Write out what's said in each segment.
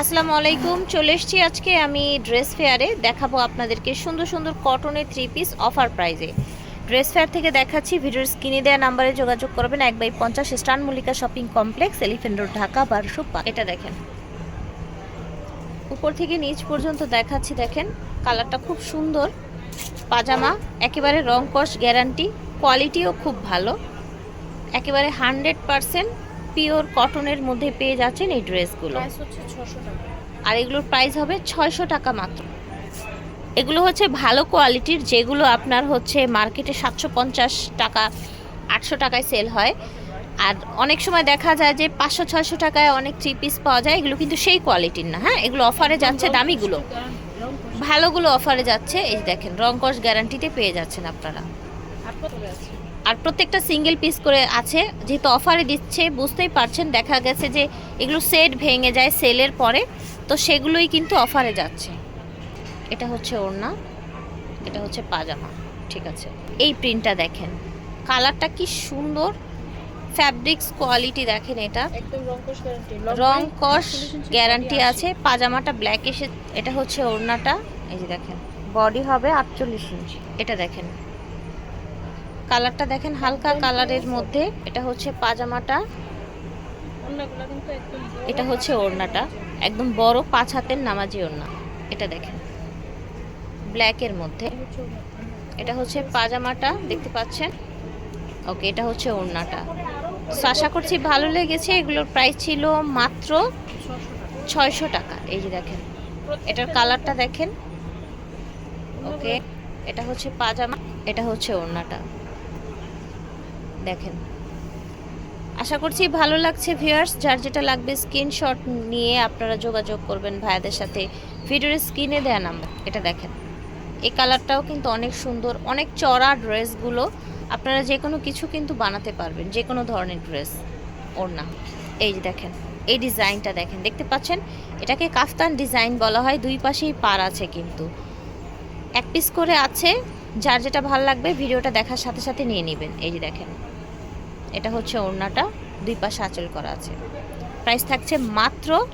আসসালামু আলাইকুম, চলে এসেছি আজকে আমি ড্রেস ফেয়ারে দেখাবো আপনাদেরকে সুন্দর সুন্দর কটনের থ্রি পিস অফার প্রাইজে ড্রেস ফেয়ার থেকে দেখাচ্ছি, ভিডিওর স্ক্রিনে দেওয়া নাম্বারে যোগাযোগ করবেন, এক বাই পঞ্চাশ, স্টান Mallika shopping complex elephant road Dhaka, বারোশো পাঁচ। এটা দেখেন। উপর থেকে নিচ পর্যন্ত দেখাচ্ছি, দেখেন। কালারটা খুব সুন্দর, পাজামা, একেবারে রং কস গ্যারান্টি কোয়ালিটিও খুব ভালো। একেবারে হান্ড্রেড পারসেন্ট পিওর কটনের মধ্যে পেয়ে যাচ্ছেন এই ড্রেসগুলো। প্রাইস ছশো টাকা। আর এগুলোর প্রাইস হবে ছয়শো টাকা মাত্র। এগুলো হচ্ছে ভালো কোয়ালিটির যেগুলো আপনার হচ্ছে মার্কেটে সাতশো পঞ্চাশ টাকা আটশো টাকায় সেল হয়। আর অনেক সময় দেখা যায় যে পাঁচশো ছয়শো টাকায় অনেক থ্রি পিস পাওয়া যায় এগুলো কিন্তু সেই কোয়ালিটির না হ্যাঁ? এগুলো অফারে যাচ্ছে দামিগুলো ভালোগুলো অফারে যাচ্ছে এই দেখেন রংকশ গ্যারান্টিতে পেয়ে যাচ্ছেন আপনারা। আর প্রত্যেকটা সিঙ্গেল পিস করে আছে। যেহেতু অফারে দিচ্ছে বুঝতেই পারছেন দেখা গেছে যে এগুলো সেট ভেঙে যায় সেলের পরে তো সেগুলোই কিন্তু অফারে যাচ্ছে। এটা হচ্ছে ওড়না এটা হচ্ছে পাজামা ঠিক আছে। এই প্রিন্টটা দেখেন কালারটা কি সুন্দর ফ্যাব্রিক্স কোয়ালিটি দেখেন এটা। একদম রং কস গ্যারান্টি আছে? পাজামাটা ব্ল্যাক এসে এটা হচ্ছে ওড়নাটা এই যে দেখেন। বডি হবে আটচল্লিশ ইঞ্চি এটা দেখেন কালারটা দেখেন হালকা কালারের মধ্যে। এটা হচ্ছে পাজামাটা। এটা হচ্ছে ওড়নাটা। একদম বড় পাঁচ হাতের নামাজি ওড়না। এটা দেখেন। ব্ল্যাকের মধ্যে। এটা হচ্ছে পাজামাটা দেখতে পাচ্ছেন? ওকে এটা হচ্ছে ওড়নাটা। So, আশা করছি ভালো লেগেছে। এগুলোর প্রাইস ছিল মাত্র ছয়শো টাকা। এই যে দেখেন এটার কালারটা দেখেন। ওকে এটা হচ্ছে পাজামা এটা হচ্ছে ওড়নাটা। দেখেন। আশা করছি ভালো লাগছে ভিউয়ার্স যার যেটা লাগবে স্ক্রিনশট নিয়ে আপনারা যোগাযোগ করবেন ভাইয়াদের সাথে। ভিডিওর স্ক্রিনে দেয়া নাম্বার এটা দেখেন। এই কালারটাও কিন্তু অনেক সুন্দর, অনেক চড়া ড্রেসগুলো আপনারা যে কোনো কিছু কিন্তু বানাতে পারবেন যে কোনো ধরনের ড্রেস ওড়না। এই যে দেখেন, এই ডিজাইনটা দেখেন, দেখতে পাচ্ছেন? এটাকে কাফতান ডিজাইন বলা হয়, দুই পাশেই পার আছে কিন্তু। এক পিস করে আছে, যার যেটা ভালো লাগবে, ভিডিওটা দেখার সাথে সাথে নিয়ে নেবেন। এই যে দেখেন। এটা হচ্ছে ওড়নাটা, দুই পাশে আঁচল করা আছে। প্রাইস থাকছে মাত্র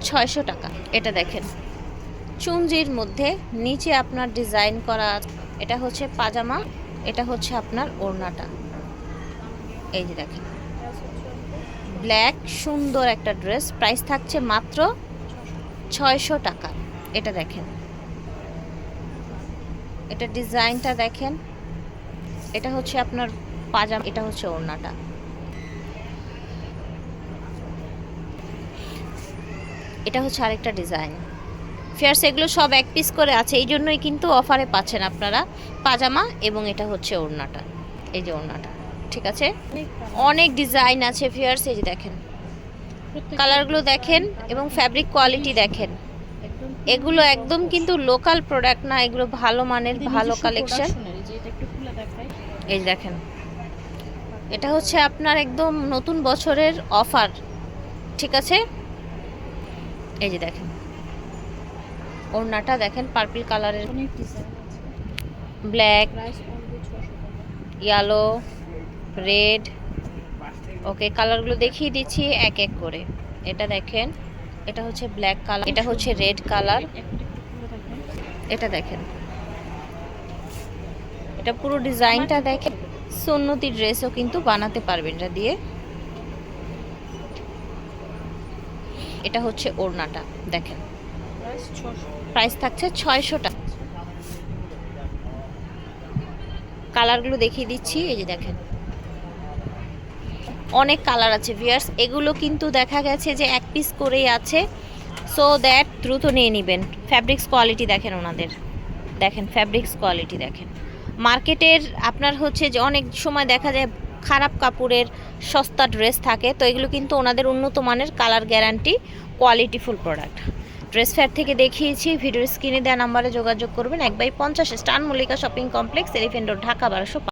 ছয়শো টাকা। এটা দেখেন। চুঞ্জির মধ্যে নিচে আপনার ডিজাইন করা এটা হচ্ছে পাজামা, এটা হচ্ছে আপনার ওড়নাটা। এই যে দেখেন। ব্ল্যাক সুন্দর একটা ড্রেস প্রাইস থাকছে মাত্র ছয়শো টাকা। এটা দেখেন। এটা ডিজাইনটা দেখেন। এটা হচ্ছে আপনার পাজামা এটা হচ্ছে ওড়নাটা। এটা হচ্ছে আরেকটা ডিজাইন। ফেয়ার্স এগুলো সব এক পিস করে আছে এই জন্যই কিন্তু অফারে পাচ্ছেন আপনারা পাজামা এবং এটা হচ্ছে ওড়নাটা এই যে ওড়নাটা ঠিক আছে? অনেক ডিজাইন আছে ফিয়ার্স এই যে দেখেন। কালারগুলো দেখেন এবং ফ্যাব্রিক কোয়ালিটি দেখেন। এগুলো একদম কিন্তু লোকাল প্রোডাক্ট না এগুলো ভালো মানের ভালো কালেকশন এই দেখেন। এটা হচ্ছে আপনার একদম নতুন বছরের অফার ঠিক আছে? এই যে দেখেন। ওড়নাটা দেখেন পার্পল কালারের ব্ল্যাক ইয়েলো রেড ওকে কালারগুলো দেখিয়ে দিচ্ছি এক এক করে। এটা দেখেন এটা হচ্ছে ব্ল্যাক কালার এটা হচ্ছে রেড কালার এটা দেখেন। এটা পুরো ডিজাইনটা দেখেন। সুন্নতি ড্রেসও কিন্তু বানাতে পারবেন এটা দিয়ে। এটা হচ্ছে ওড়নাটা, দেখেন। প্রাইস থাকছে ছয়শো টাকা। কালারগুলো দেখিয়ে দিচ্ছি, এই যে দেখেন। অনেক কালার আছে ভিয়ার্স এগুলো কিন্তু দেখা গেছে যে এক পিস করেই আছে। সো দ্যাট দ্রুত নিয়ে নেবেন। ফ্যাব্রিক্স কোয়ালিটি দেখেন ওনাদের। দেখেন ফ্যাব্রিক্স কোয়ালিটি দেখেন। মার্কেটের আপনার হচ্ছে যে অনেক সময় দেখা যায় খারাপ কাপড়ের সস্তা ড্রেস থাকে, তো এগুলো কিন্তু ওনাদের উন্নত মানের কালার গ্যারান্টি কোয়ালিটিফুল প্রোডাক্ট। ড্রেস ফেয়ার থেকে দেখিয়েছি ভিডিও স্ক্রিনে দেওয়া নাম্বারে যোগাযোগ করবেন, এক বাই পঞ্চাশ, স্টান Mallika shopping complex elephant road, Dhaka বারোশো